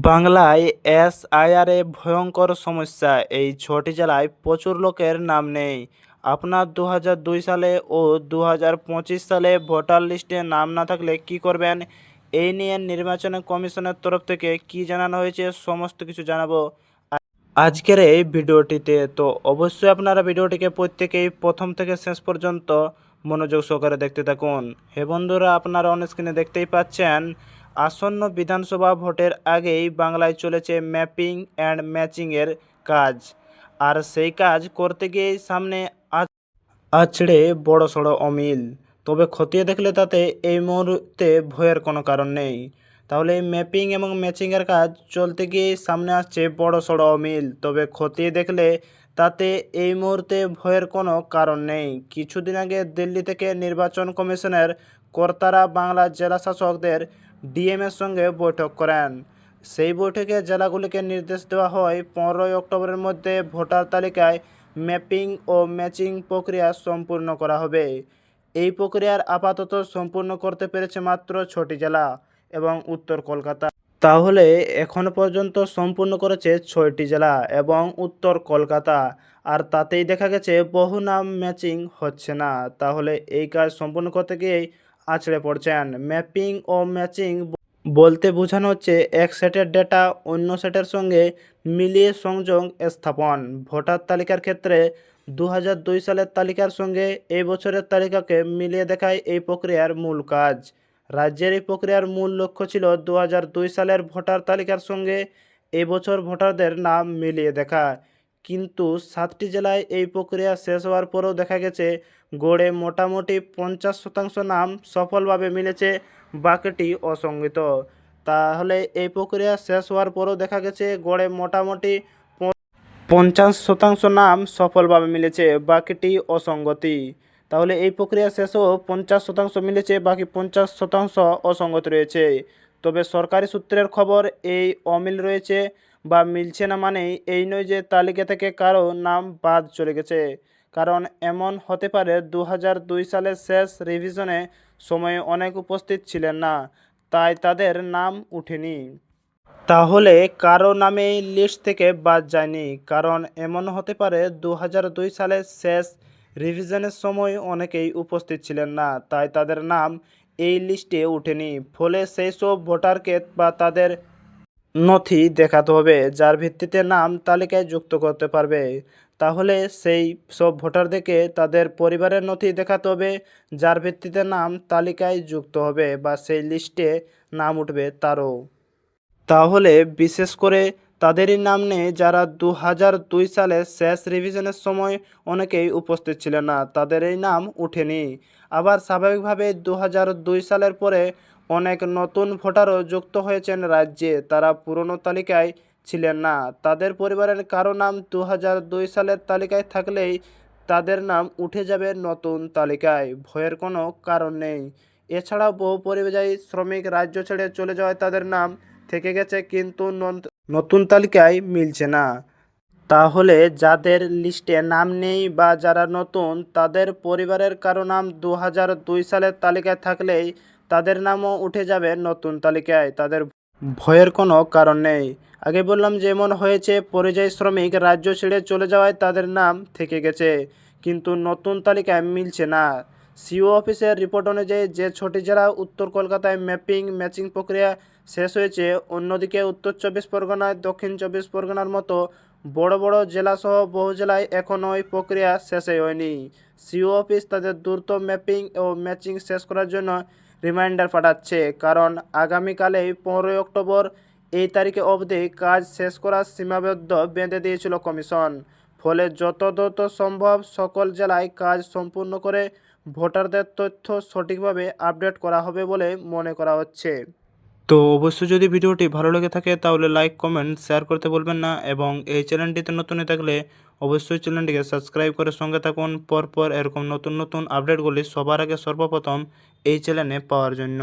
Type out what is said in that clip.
বাংলায় এসআইআরে ভয়ঙ্কর সমস্যা। এই ছটি জেলায় প্রচুর লোকের নাম নেই। আপনার দু দুই সালে ও দু সালে ভোটার লিস্টে নাম না থাকলে কি করবেন? এই নিয়ে নির্বাচন কমিশনের তরফ থেকে কি জানানো হয়েছে সমস্ত কিছু জানাব। আজকের এই ভিডিওটিতে তো অবশ্যই আপনারা ভিডিওটিকে প্রত্যেকেই প্রথম থেকে শেষ পর্যন্ত মনোযোগ সহকারে দেখতে থাকুন। হে বন্ধুরা, আপনারা অন স্ক্রিনে দেখতেই পাচ্ছেন আসন্ন বিধানসভা ভোটের আগেই বাংলায় চলেছে ম্যাপিং অ্যান্ড ম্যাচিংয়ের কাজ। আর সেই কাজ করতে গিয়েই সামনে আছড়ে বড় সড়ো অমিল। তবে খতিয়ে দেখলে তাতে এই মুহূর্তে ভয়ের কোনো কারণ নেই। তাহলে এই ম্যাপিং এবং ম্যাচিংয়ের কাজ চলতে গিয়ে সামনে আসছে বড় সড়ো অমিল। তবে খতিয়ে দেখলে তাতে এই মুহূর্তে ভয়ের কোনো কারণ নেই। কিছুদিন আগে দিল্লি থেকে নির্বাচন কমিশনের কর্তারা বাংলার জেলা শাসকদের ডিএমের সঙ্গে বৈঠক করেন। সেই বৈঠকে জেলাগুলিকে নির্দেশ দেওয়া হয়, পনেরোই অক্টোবরের মধ্যে ভোটার তালিকায় ম্যাপিং ও ম্যাচিং প্রক্রিয়া সম্পূর্ণ করা হবে। এই প্রক্রিয়ার আপাতত সম্পূর্ণ করতে পেরেছে মাত্র ছটি জেলা এবং উত্তর কলকাতা। তাহলে এখনও পর্যন্ত সম্পূর্ণ করেছে ছয়টি জেলা এবং উত্তর কলকাতা। আর তাতেই দেখা গেছে বহু নাম ম্যাচিং হচ্ছে না। তাহলে এই কাজ সম্পূর্ণ করতে গিয়েই আছড়ে পড়ছেন। ম্যাপিং ও ম্যাচিং বলতে বোঝানো হচ্ছে এক সেটের ডেটা অন্য সেটের সঙ্গে মিলিয়ে সংযোগ স্থাপন। ভোটার তালিকার ক্ষেত্রে দু সালের তালিকার সঙ্গে এই বছরের তালিকাকে মিলিয়ে দেখায় এই প্রক্রিয়ার মূল কাজ। রাজ্যের এই প্রক্রিয়ার মূল লক্ষ্য ছিল দু সালের ভোটার তালিকার সঙ্গে এবছর ভোটারদের নাম মিলিয়ে দেখা। কিন্তু সাতটি জেলায় এই প্রক্রিয়া শেষ হওয়ার পরেও দেখা গেছে, গড়ে মোটামুটি পঞ্চাশ শতাংশ নাম সফলভাবে মিলেছে বাকিটি অসংগঠিত তাহলে এই প্রক্রিয়া শেষ হওয়ার পরেও দেখা গেছে, গড়ে মোটামুটি পঞ্চাশ শতাংশ নাম সফলভাবে মিলেছে, বাকিটি অসঙ্গতি তাহলে এই প্রক্রিয়া শেষেও পঞ্চাশ শতাংশ মিলেছে, বাকি পঞ্চাশ শতাংশ অসঙ্গত রয়েছে। তবে সরকারি সূত্রের খবর, এই অমিল রয়েছে। বা মিলছে না মানেই এই নয় যে তালিকা থেকে কারও নাম বাদ চলে গেছে। কারণ এমন হতে পারে দু দুই সালের শেষ রিভিশনে সময়ে অনেক উপস্থিত ছিলেন না, তাই তাদের নাম উঠেনি। তাহলে কারও নামে লিস্ট থেকে বাদ যায়নি, কারণ এমন হতে পারে দু দুই সালের শেষ রিভিশনের সময় অনেকেই উপস্থিত ছিলেন না, তাই তাদের নাম এই লিস্টে উঠেনি। ফলে সেই সব ভোটারকে বা তাদের নথি দেখাতে হবে, যার ভিত্তিতে নাম তালিকায় যুক্ত করতে পারবে। তাহলে সেই সব ভোটারদেরকে তাদের পরিবারের নথি দেখাতে হবে, যার ভিত্তিতে নাম তালিকায় যুক্ত হবে বা সেই লিস্টে নাম উঠবে তারও। তাহলে বিশেষ করে তাদেরই নাম নেই যারা দু হাজার দুই সালে শেষ রিভিশনের সময় অনেকেই উপস্থিত ছিলেন না তাদের এই নাম উঠেনি। আবার স্বাভাবিকভাবে দু হাজার দুই সালের পরে অনেক নতুন ভোটারও যুক্ত হয়েছেন রাজ্যে, তারা পুরনো তালিকায় ছিলেন না। তাদের পরিবারের কারও নাম দু হাজার দুই সালের তালিকায় থাকলেই তাদের নাম উঠে যাবে নতুন তালিকায়, ভয়ের কোনো কারণ নেই। এছাড়াও বহু পরিযায়ী শ্রমিক রাজ্য ছেড়ে চলে যাওয়ায় তাদের নাম থেকে গেছে, কিন্তু নতুন তালিকায় মিলছে না। তাহলে যাদের লিস্টে নাম নেই বা যারা নতুন, তাদের পরিবারের কারও নাম দু হাজার দুই সালের তালিকায় থাকলেই তাদের নামও উঠে যাবে নতুন তালিকায়। তাদের ভয়ের কোনো কারণ নেই। আগে বললাম যেমন হয়েছে, পরিযায়ী শ্রমিক রাজ্য ছেড়ে চলে যাওয়ায় তাদের নাম থেকে গেছে, কিন্তু নতুন তালিকায় মিলছে না। সিও অফিসের রিপোর্ট অনুযায়ী যে ছটি জেলা উত্তর কলকাতায় ম্যাপিং, ম্যাচিং প্রক্রিয়া শেষ হয়েছে, অন্যদিকে উত্তর চব্বিশ পরগনায় দক্ষিণ চব্বিশ পরগনার মতো বড় বড় জেলাসহ বহু জেলায় এখনও এই প্রক্রিয়া শেষই হয়নি। সিও অফিস তাদের দ্রুত ম্যাপিং ও ম্যাচিং শেষ করার জন্য রিমাইন্ডার পাঠাচ্ছে, কারণ আগামীকালেই পনেরোই অক্টোবর এই তারিখে অবধি কাজ শেষ করার সীমাবদ্ধ বেঁধে দিয়েছিল কমিশন। ফলে যত দ্রুত সম্ভব সকল জেলায় কাজ সম্পূর্ণ করে ভোটারদের তথ্য সঠিকভাবে আপডেট করা হবে বলে মনে করা হচ্ছে। তো অবশ্যই যদি ভিডিওটি ভালো লেগে থাকে, তাহলে লাইক, কমেন্ট, শেয়ার করতে বলবেন না এবং এই চ্যানেলটিতে নতুন হয়ে থাকলে অবশ্যই চ্যানেলটিকে সাবস্ক্রাইব করে সঙ্গে থাকুন। পরপর এরকম নতুন নতুন আপডেটগুলি সবার আগে সর্বপ্রথম এই চ্যানেলে পাওয়ার জন্য।